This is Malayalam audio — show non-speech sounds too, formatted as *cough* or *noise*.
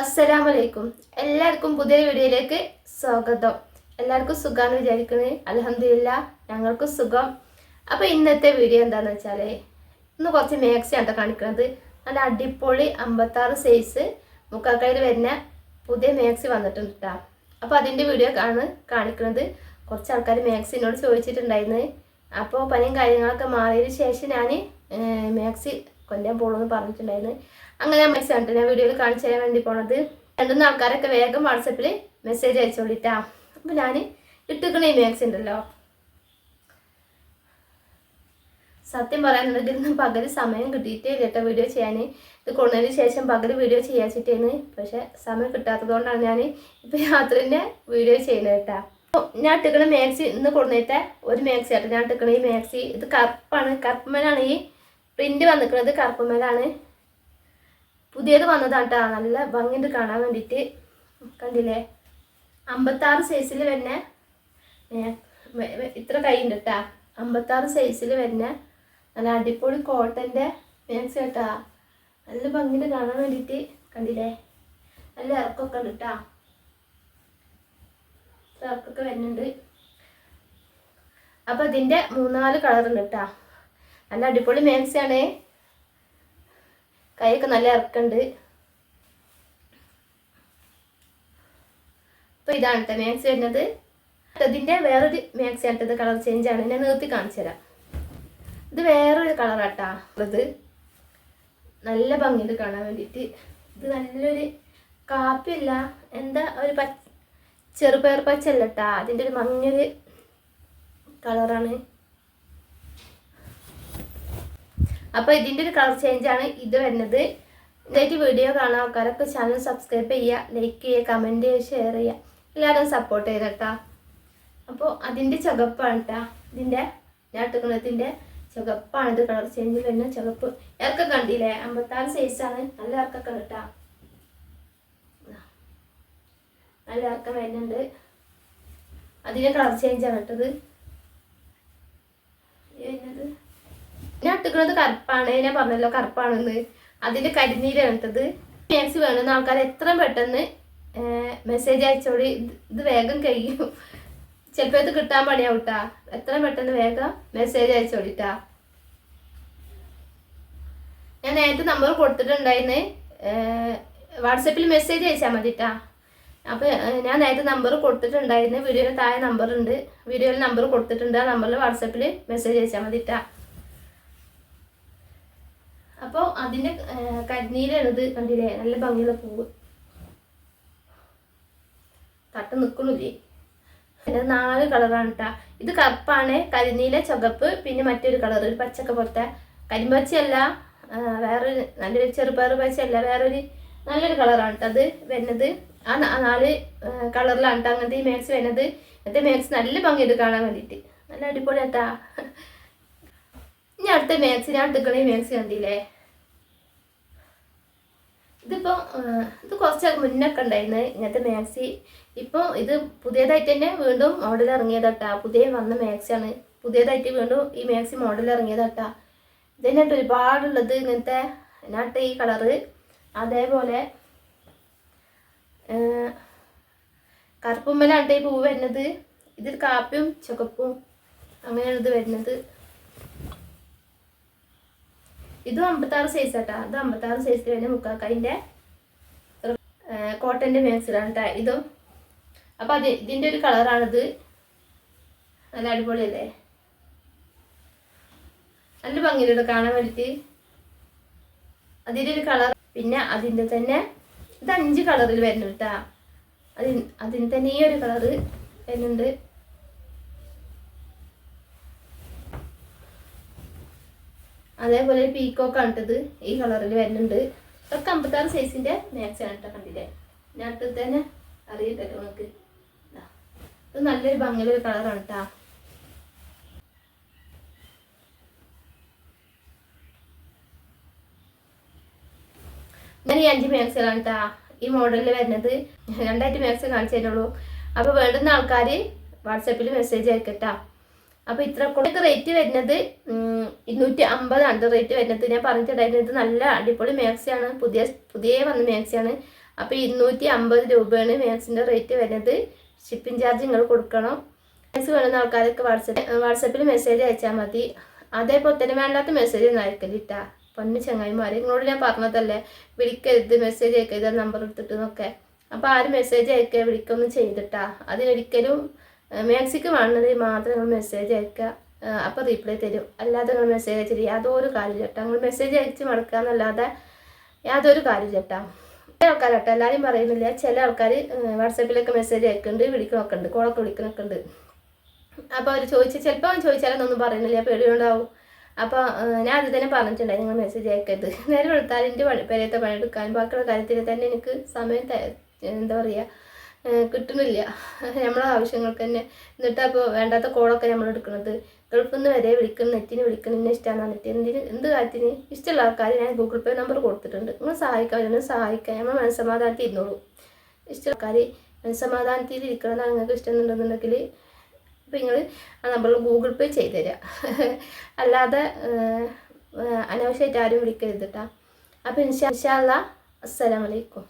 അസ്സലാമലൈക്കും. എല്ലാവർക്കും പുതിയ വീഡിയോയിലേക്ക് സ്വാഗതം. എല്ലാവർക്കും സുഖമാണ് വിചാരിക്കുന്നത് അലഹമില്ല ഞങ്ങൾക്കും സുഖം. അപ്പോൾ ഇന്നത്തെ വീഡിയോ എന്താണെന്ന് വെച്ചാൽ ഇന്ന് കുറച്ച് മാക്സി ആണ് ട്ടോ കാണിക്കുന്നത് നല്ല അടിപൊളി അമ്പത്താറ് സൈസ് മുക്കാക്കയിൽ വരുന്ന പുതിയ മാക്സി വന്നിട്ടുണ്ട് കേട്ടോ അപ്പോൾ അതിന്റെ വീഡിയോ ആണ് കാണിക്കുന്നത് കുറച്ച് ആൾക്കാർ മാക്സിനോട് ചോദിച്ചിട്ടുണ്ടായിരുന്നു. അപ്പോൾ പനിയും കാര്യങ്ങളൊക്കെ മാറിയതിന് ശേഷം ഞാൻ മാക്സി കൊല്ലാൻ പോണെന്ന് പറഞ്ഞിട്ടുണ്ടായിരുന്നു. അങ്ങനെ ഞാൻ മെസ്സേജ് കണ്ടു ഞാൻ വീഡിയോയിൽ കാണിച്ചു തരാൻ വേണ്ടി പോണത്. രണ്ടുമൂന്ന് ആൾക്കാരൊക്കെ വേഗം വാട്സപ്പിൽ മെസ്സേജ് അയച്ചോളിട്ടാ. അപ്പോൾ ഞാൻ ഇട്ടിക്കണ ഈ ഉണ്ടല്ലോ സത്യം പറയാനുണ്ടെങ്കിൽ ഇന്ന് പകൽ സമയം കിട്ടിയിട്ടേ കേട്ടോ വീഡിയോ ചെയ്യാൻ ഇത് കൊണ്ടതിന് ശേഷം പകൽ വീഡിയോ ചെയ്യാച്ചിട്ടേന്ന്. പക്ഷെ സമയം കിട്ടാത്തതുകൊണ്ടാണ് ഞാൻ ഇപ്പോൾ രാത്രി വീഡിയോ ചെയ്യുന്നത് കേട്ടോ. ഞാൻ ഇട്ടിക്കണ മാക്സി ഇന്ന് കൊണ്ടുവന്നിട്ട് ഒരു മാക്സി ആട്ടോ. ഞാൻ ഇട്ടിക്കണ ഈ മാക്സി ഇത് കറുപ്പാണ്. കറുപ്പനാണ് ഈ പ്രിന്റ് വന്നിക്കുന്നത് കറുപ്പമേലാണ്. പുതിയത് വന്നതാണ് കേട്ടോ നല്ല ഭംഗിയുണ്ട് കാണാൻ വേണ്ടിയിട്ട്. കണ്ടില്ലേ? അമ്പത്താറ് സൈസിൽ വരുന്ന ഇത്ര കൈയുണ്ട് കേട്ടാ അമ്പത്താറ് സൈസിൽ വരുന്ന നല്ല അടിപൊളി കോട്ടന്റെ മാക്സി കേട്ടാ. നല്ല ഭംഗിയുണ്ട് കാണാൻ വേണ്ടിയിട്ട്. കണ്ടില്ലേ? നല്ല ഇറക്കമൊക്കെ ഉണ്ട് കേട്ടാ ഇറക്കൊക്കെ വരുന്നുണ്ട്. അപ്പം ഇതിന്റെ മൂന്നാൽ കളർ ഉണ്ട് കേട്ടാ നല്ല അടിപൊളി മാക്സിയാണ് കൈയൊക്കെ നല്ല ഇറക്കുണ്ട്. അപ്പൊ ഇതാണ് കേട്ടോ വരുന്നത്. ഇതിന്റെ വേറൊരു മാക്സി ആട്ടത് കളർ ചേഞ്ച് ആണ്. ഞാൻ നിർത്തി കാണിച്ചു തരാം. ഇത് വേറൊരു കളറാട്ടാ. ഇത് നല്ല ഭംഗി ഭംഗിയുണ്ട് കാണാൻ വേണ്ടിയിട്ട്. ഇത് നല്ലൊരു കാപ്പിയല്ല എന്താ ഒരു പച്ച ചെറുപയർ പച്ചല്ല കേട്ടാ അതിന്റെ ഒരു മഞ്ഞൊരു കളറാണ്. അപ്പോൾ ഇതിന്റെ ഒരു കളർ ആണ് ഇത് വരുന്നത്. ഇതായിട്ട് വീഡിയോ കാണാൻ ആൾക്കാരൊക്കെ ചാനൽ സബ്സ്ക്രൈബ് ചെയ്യുക ലൈക്ക് ചെയ്യുക കമന്റ് ചെയ്യുക ഷെയർ ചെയ്യുക. എല്ലാവരും സപ്പോർട്ട് ചെയ്ത് അപ്പോൾ അതിന്റെ ചുവപ്പാണ് കേട്ടോ ഇതിന്റെ എടുക്കുന്നതിന്റെ ചുവപ്പാണ് ഇത് കളർ ചേഞ്ച് വരുന്ന ചുവപ്പ്. ഇറക്കം കണ്ടില്ലേ? അമ്പത്താറ് സൈസാണ് നല്ല ഇറക്കൊക്കെ കേട്ടോ നല്ല ഇറക്കം വരുന്നുണ്ട്. അതിന്റെ കളർ ചേഞ്ച് ആണ് കേട്ടത് വരുന്നത് ഞാൻ എടുക്കുന്നത് കറുപ്പാണ് ഞാൻ പറഞ്ഞല്ലോ കറുപ്പാണെന്ന്. അതിന്റെ കരിനീര് എടുത്തത് ഫ്രണ്ട്സ് വേണമെന്ന് ആൾക്കാർ എത്ര പെട്ടെന്ന് മെസ്സേജ് അയച്ചോളി. ഇത് വേഗം കഴിയും. ചിലപ്പോൾ ഇത് കിട്ടാൻ പണിയാവൂട്ടാ. എത്ര പെട്ടെന്ന് വേഗം മെസ്സേജ് അയച്ചോളിട്ടാ. ഞാൻ നേരത്തെ നമ്പർ കൊടുത്തിട്ടുണ്ടായിരുന്നു വാട്സപ്പിൽ മെസ്സേജ് അയച്ചാൽ മതിട്ടാ. അപ്പോൾ ഞാൻ നേരത്തെ നമ്പർ കൊടുത്തിട്ടുണ്ടായിരുന്നു വീഡിയോയിൽ താഴെ നമ്പർ ഉണ്ട്. വീഡിയോയിൽ നമ്പർ കൊടുത്തിട്ടുണ്ട്. ആ നമ്പറിൽ വാട്സപ്പിൽ മെസ്സേജ് അയച്ചാൽ മതിട്ടാ. അപ്പോൾ അതിന്റെ കരിനീരാണ് ഇത് കണ്ടില്ലേ? നല്ല ഭംഗിയുള്ള പൂവ്. തട്ട് നിൽക്കണില്ലേ നാല് കളറാണ് കേട്ടോ ഇത് കറുപ്പാണ് കരിനീല ചുവപ്പ് പിന്നെ മറ്റൊരു കളർ ഒരു പച്ചക്ക പോലത്തെ. കരിമ്പച്ചയല്ല വേറൊരു നല്ലൊരു ചെറുപയർ പച്ചയല്ല വേറൊരു നല്ലൊരു കളറാണ് കേട്ടോ അത് വരുന്നത്. ആ നാല് കളറിലാണ് കേട്ടോ അങ്ങനത്തെ ഈ മാക്സ് വരുന്നത്. അങ്ങനത്തെ മാക്സ് നല്ല ഭംഗിയുണ്ട് കാണാൻ വേണ്ടിയിട്ട് നല്ല അടിപൊളിയാട്ടാ ഇനി അടുത്ത മാക്സി ഞാൻ എടുക്കണ ഈ മാക്സി കണ്ടില്ലേ? ഇതിപ്പോ ആ, ഇത് കുറച്ച് മുന്നൊക്കെ ഉണ്ടായിരുന്നു. ഇങ്ങനത്തെ മാക്സി. ഇപ്പോൾ ഇത് പുതിയതായിട്ട് തന്നെ വീണ്ടും മോഡൽ ഇറങ്ങിയതാട്ടാ. പുതിയ വന്ന മാക്സിയാണ്. പുതിയതായിട്ട് വീണ്ടും ഈ മാക്സി മോഡൽ ഇറങ്ങിയതാട്ടാ. ഇതിനായിട്ട് ഒരുപാടുള്ളത്. ഇങ്ങനത്തെ നാട്ട് ഈ കളറ് അതേപോലെ കറുപ്പുമ്മലാണ് ഈ പൂവ് വരുന്നത്. ഇതിൽ കാപ്പിയും ചുവപ്പും അങ്ങനെയാണ് ഇത് വരുന്നത്. ഇതും അമ്പത്താറ് സൈസ് ആട്ടാ. ഇത് അമ്പത്താറ് സൈസിൽ വരുന്ന മുക്കാക്കൈന്റെ കോട്ടന്റെ മാക്സിലാണ് കേട്ടോ ഇതും. അപ്പം അത് ഇതിന്റെ ഒരു കളറാണിത്. നല്ല അടിപൊളിയല്ലേ? നല്ല ഭംഗിയിലൂടെ കാണാൻ വേണ്ടിയിട്ട് അതിന്റെ ഒരു കളർ. പിന്നെ അതിന്റെ തന്നെ ഇത് അഞ്ച് കളറിൽ വരുന്നു കേട്ടാ അതിന് അതിന് തന്നെ ഈ ഒരു കളറ് വരുന്നുണ്ട്. അതേപോലെ പീക്കോക്ക് ഇട്ടത് ഈ കളറിൽ വരുന്നുണ്ട്. ഇതൊക്കെ അമ്പത്താറ് മാക്സ് ആണ് കേട്ടോ കണ്ടില്ലേ? ഞാൻ ഇട്ടത് തന്നെ അറിയില്ലല്ലോ നമുക്ക് ഇത് നല്ലൊരു ഒരു കളറാണ് കേട്ടോ. ഞാൻ ഈ അഞ്ച് മാക്സുകളാണ് കേട്ടോ ഈ മോഡലിൽ വരുന്നത്. രണ്ടായിട്ട് മാക്സ് കാണിച്ചു തരുള്ളൂ അപ്പോൾ വേണ്ടുന്ന ആൾക്കാർ വാട്സപ്പിൽ മെസ്സേജ് അയക്കട്ടാ. അപ്പോൾ ഇത്ര റേറ്റ് വരുന്നത് ഇരുന്നൂറ്റി അമ്പതാണ് റേറ്റ് വരുന്നത്. ഞാൻ പറഞ്ഞിട്ടുണ്ടായിരുന്നു ഇത് നല്ല അടിപൊളി മാക്സിയാണ് പുതിയ പുതിയ വന്ന മാക്സിയാണ് അപ്പോൾ ഇരുന്നൂറ്റി അമ്പത് രൂപയാണ് മാക്സിന്റെ റേറ്റ് വരുന്നത്. ഷിപ്പിംഗ് ചാർജ് നിങ്ങൾ കൊടുക്കണം. മാക്സ് വേണമെന്ന ആൾക്കാരൊക്കെ വാട്സപ്പ് വാട്സപ്പിൽ മെസ്സേജ് അയച്ചാൽ മതി. അതേപോലെ തന്നെ വേണ്ടാത്ത മെസ്സേജ് ഒന്നും അയക്കലിട്ടാ പൊന്നു ചങ്ങായിമാർ നിങ്ങളോട് ഞാൻ പറഞ്ഞതല്ലേ വിളിക്കരുത് മെസ്സേജ് അയക്കരുത് നമ്പർ എടുത്തിട്ട് എന്നൊക്കെ. അപ്പോൾ ആരും മെസ്സേജ് അയക്കുക വിളിക്കൊന്നും ചെയ്തിട്ടാ. അതിനൊരിക്കലും മാക്സിക്ക് വേണ്ടത് മാത്രം നിങ്ങൾ മെസ്സേജ് അയക്കുക അപ്പോൾ റീപ്ലൈ തരും. അല്ലാതെ നിങ്ങൾ മെസ്സേജ് അയച്ചിട്ട് യാതൊരു കാര്യം ചേട്ടാ നിങ്ങൾ മെസ്സേജ് അയച്ച് മടക്കുക എന്നല്ലാതെ യാതൊരു കാര്യം ചേട്ടാ ചില ആൾക്കാർ കേട്ടോ എല്ലാവരും പറയുന്നില്ല. ചില ആൾക്കാർ വാട്സപ്പിലൊക്കെ മെസ്സേജ് അയക്കുന്നുണ്ട് വിളിക്കണമൊക്കെ ഉണ്ട് കോളൊക്കെ വിളിക്കണമൊക്കെ ഉണ്ട് അപ്പോൾ അവർ ചോദിച്ച് ചിലപ്പോൾ അവൻ ചോദിച്ചാലൊന്നും പറയുന്നില്ല പേടിയുണ്ടാവും. അപ്പോൾ ഞാൻ അത് തന്നെ പറഞ്ഞിട്ടുണ്ടായി നിങ്ങൾ മെസ്സേജ് അയക്കരുത്. *laughs* നേരെ വെളുത്താൽ എന്റെ പണി പണിയെടുക്കാനും ബാക്കിയുള്ള കാര്യത്തിൽ തന്നെ എനിക്ക് സമയം എന്താ പറയുക കിട്ടുന്നില്ല. *laughs* നമ്മളെ ആവശ്യങ്ങൾക്ക് തന്നെ. എന്നിട്ട് അപ്പോൾ വേണ്ടാത്ത കോളൊക്കെ നമ്മൾ എടുക്കുന്നത് ഗൾഫിൽ വരെ വിളിക്കണം നെറ്റിന് വിളിക്കണം ഇന്ന ഇഷ്ടമാണ് നെറ്റ് എന്തിന് എന്ത് കാര്യത്തിന്? ഇഷ്ടമുള്ള ആൾക്കാർ ഞാൻ ഗൂഗിൾ പേ നമ്പർ കൊടുത്തിട്ടുണ്ട്. നിങ്ങൾ സഹായിക്കാൻ വരുന്നത് സഹായിക്കാൻ. നമ്മൾ മനസ്സമാധാനത്തിൽ ഇരുന്നോളൂ. ഇഷ്ടമുള്ള ആൾക്കാർ മനസ്സമാധാനത്തിൽ ഇരിക്കണം നിങ്ങൾക്ക് ഇഷ്ടം എന്നുണ്ടെന്നുണ്ടെങ്കിൽ അപ്പോൾ നിങ്ങൾ ആ നമ്പറിൽ ഗൂഗിൾ പേ ചെയ്ത് *laughs* അല്ലാതെ അനാവശ്യമായിട്ട് ആരും വിളിക്കരുത് കേട്ടോ അപ്പോൾ ഇൻഷാ ഇൻഷാ അല്ലാ അസ്സലാമലൈക്കും